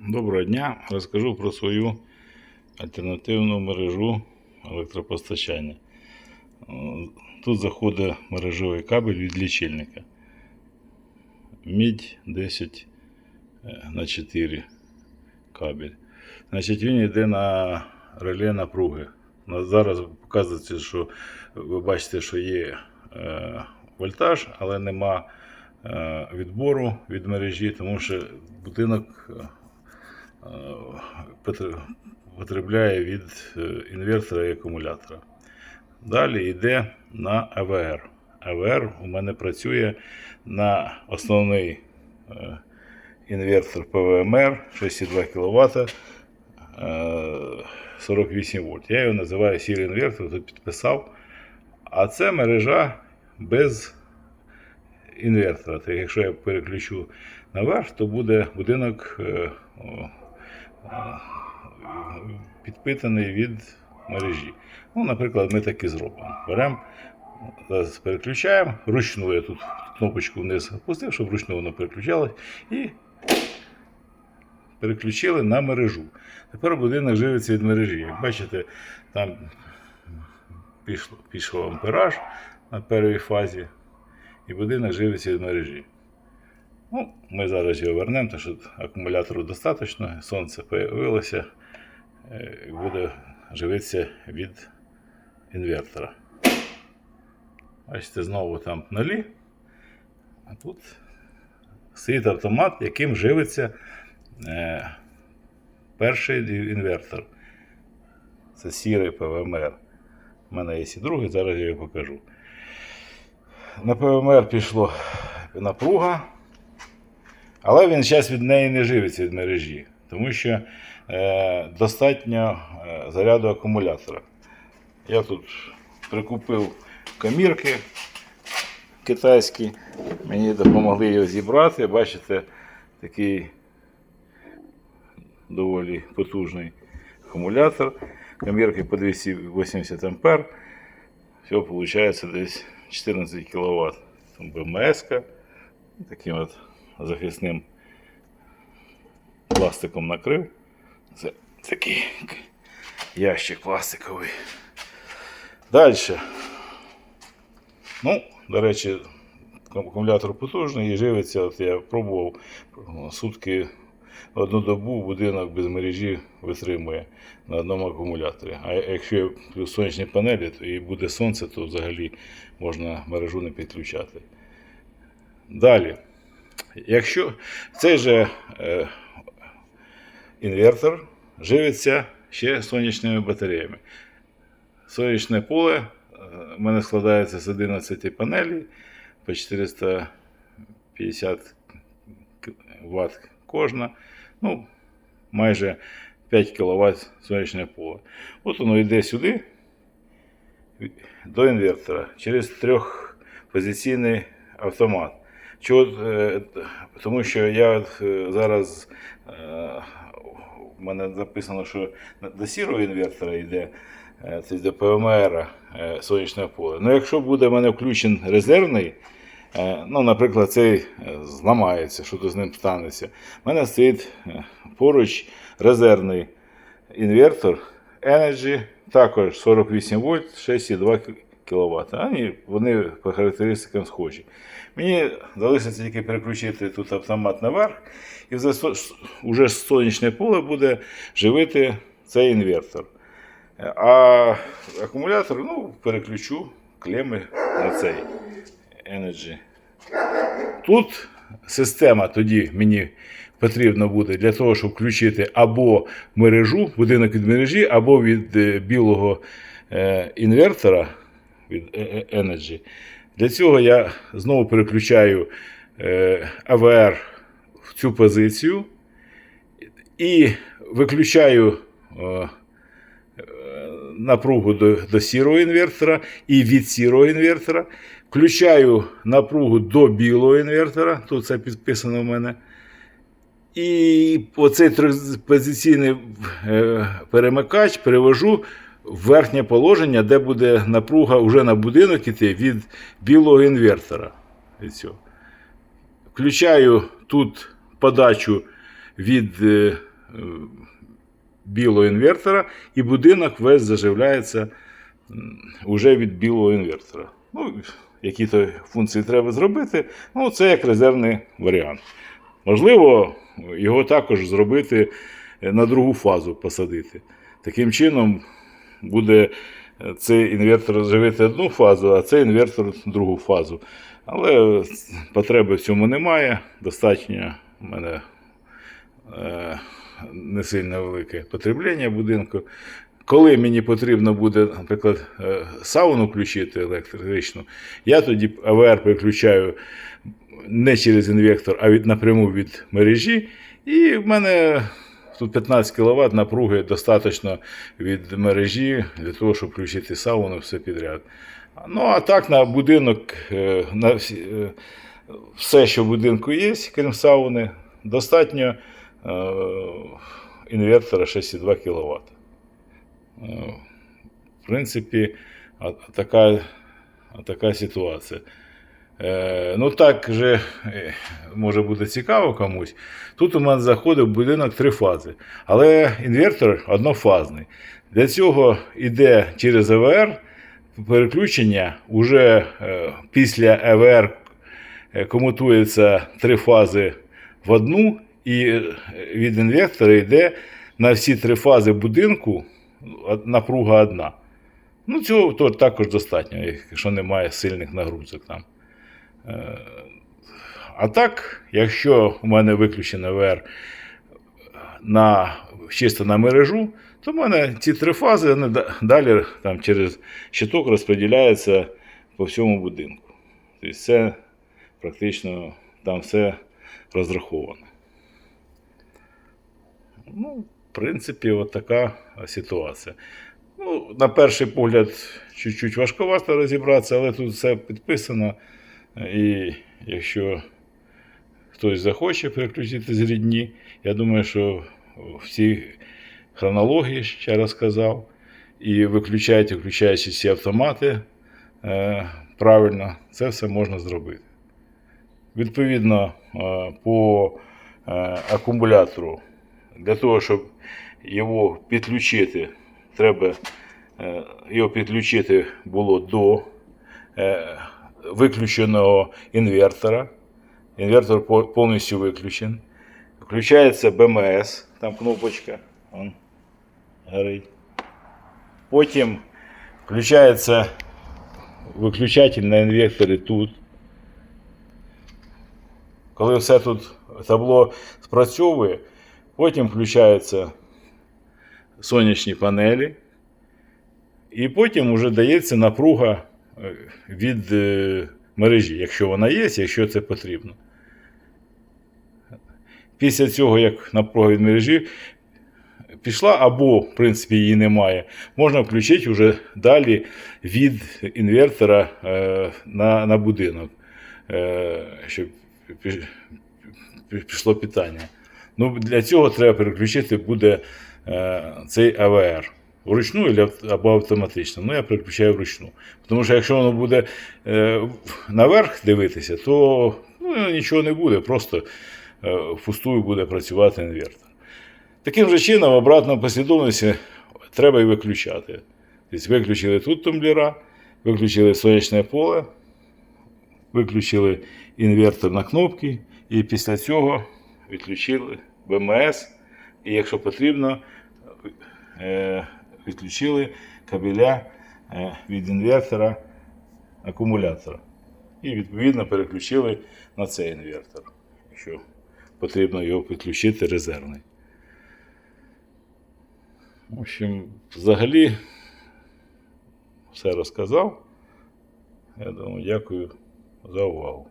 Доброго дня. Розкажу про свою альтернативну мережу електропостачання. Тут заходить мережовий кабель від лічильника. Мідь 10 е, на 4 кабель. Значить, він йде на реле напруги. Зараз показується, що ви бачите, що є е, вольтаж, але нема е, відбору від мережі, тому що будинок потребляє від е, інвертора і акумулятора. Далі йде на АВР. АВР у мене працює на основний е, інвертор ПВМР 6,2 кВт. 48 вольт. Я його називаю сірий інвертор, тут підписав. А це мережа без інвертора. Так якщо я переключу наверх, то буде будинок е, підпитаний від мережі. Ну, наприклад, ми так і зробимо. Беремо, переключаємо, ручну я тут кнопочку вниз опустив, щоб вручну воно переключалось. І переключили на мережу. Тепер будинок живиться від мережі. Як бачите, там пішло, пішов ампераж на першій фазі, і будинок живиться від мережі. Ну, ми зараз його вернемо, тому що акумулятору достатньо, сонце з'явилося, е, буде живитися від інвертора. Бачите, знову там нулі, а тут стоїть автомат, яким живиться е, перший інвертор. Це сірий ПВМР. У мене є і другий, зараз я його покажу. На ПВМР пішло напруга, але він зараз від неї не живиться від мережі, тому що е, достатньо е, заряду акумулятора. Я тут прикупив камірки китайські, мені допомогли його зібрати. Бачите, такий доволі потужний акумулятор. Камірки по 280 ампер. Все виходить десь 14 кВт. БМС таким от захисним пластиком накрив. Це такий ящик пластиковий. Далі. Ну, до речі, акумулятор потужний і живиться. От я пробував сутки одну добу будинок без мережі витримує на одному акумуляторі. А якщо плюс сонячні панелі, то і буде сонце, то взагалі можна мережу не підключати. Далі. Якщо цей же е, інвертор живиться ще сонячними батареями. Сонячне поле е, в мене складається з 11 панелей по 450 Вт кожна. Ну, майже 5 кВт сонячне поле. От воно йде сюди до інвертора через трьохпозиційний автомат. Чого, е, тому що я е, зараз е, у мене записано, що до сірого інвертора йде це до ПМР сонячне поле. Ну, якщо буде в мене включений резервний, ну, наприклад, цей зламається, що то з ним станеться. У мене стоїть поруч резервний інвертор Energy, також 48 вольт, 6,2 кВт. Вони, вони по характеристикам схожі. Мені залишиться тільки переключити тут автомат наверх, і вже со- сонячне поле буде живити цей інвертор. А акумулятор ну, переключу клеми на цей Energy. Тут система тоді мені потрібно буде для того, щоб включити або мережу, будинок від мережі, або від е, білого е, інвертора від е, е, Energy. Для цього я знову переключаю е, АВР в цю позицію і виключаю напругу до, до сірого інвертора і від сірого інвертора. Включаю напругу до білого інвертора. Тут це підписано в мене. І оцей трьохпозиційний е, перемикач перевожу верхнє положення, де буде напруга вже на будинок іти від білого інвертора. Від цього. Включаю тут подачу від е, е, білого інвертора, і будинок весь заживляється уже від білого інвертора. Ну, які то функції треба зробити, ну, це як резервний варіант. Можливо, його також зробити е, на другу фазу посадити. Таким чином буде е, цей інвертор живити одну фазу, а цей інвертор другу фазу. Але потреби в цьому немає. Достатньо у мене е, не сильно велике потреблення будинку. Коли мені потрібно буде, наприклад, е, сауну включити електричну, я тоді АВР переключаю не через інвектор, а від, напряму від мережі. І в мене тут 15 кВт напруги достатньо від мережі для того, щоб включити сауну все підряд. Ну, а так на будинок, е, на е, все, що в будинку є, крім сауни, достатньо е, інвертора 6,2 кВт. В принципі, така, така ситуація. Е, ну так же е, може буде цікаво комусь. Тут у мене заходить будинок три фази, але інвертор однофазний. Для цього йде через ЕВР переключення уже е, після ЕВР комутується три фази в одну, і від інвертора йде на всі три фази будинку напруга одна. Ну, цього також достатньо, якщо немає сильних нагрузок там. Е, А так, якщо у мене виключено ВР на, чисто на мережу, то в мене ці три фази вони далі там, через щиток розподіляються по всьому будинку. Тобто це практично там все розраховано. Ну, в принципі, от така ситуація. Ну, на перший погляд, чуть-чуть важковато розібратися, але тут все підписано. І якщо хтось захоче переключити з рідні, я думаю, що всі хронології, ще раз сказав, і виключаючи, включаючи всі автомати е, правильно, це все можна зробити. Відповідно, е, по е, акумулятору, для того, щоб його підключити, треба його підключити було до е, виключеного інвертора. Інвертор по- повністю виключен. Включається БМС, там кнопочка. Вон, горить. Потім включається виключатель на інверторі тут. Коли все тут табло спрацьовує, потім включаються сонячні панелі, і потім вже дається напруга е, Від е, мережі, якщо вона є, якщо це потрібно. Після цього, як напруга від мережі пішла, або, в принципі, її немає, можна включити вже далі від інвертора е, на, на будинок, е, щоб пі- пі- пішло питання. Ну, для цього треба переключити буде е, цей АВР. Вручну або автоматично. Ну, я переключаю вручну. Тому що якщо воно буде е, наверх дивитися, то ну, нічого не буде, просто е, впустую буде працювати інвертор. Таким же чином, в обратному послідовності треба і виключати. Тобто виключили тут тумблера, виключили сонячне поле, виключили інвертор на кнопки, і після цього відключили БМС. І якщо потрібно, е, відключили кабеля е, від інвертора акумулятора. І відповідно переключили на цей інвертор, якщо потрібно його підключити резервний. В общем, взагалі все розказав. Я думаю, дякую за увагу.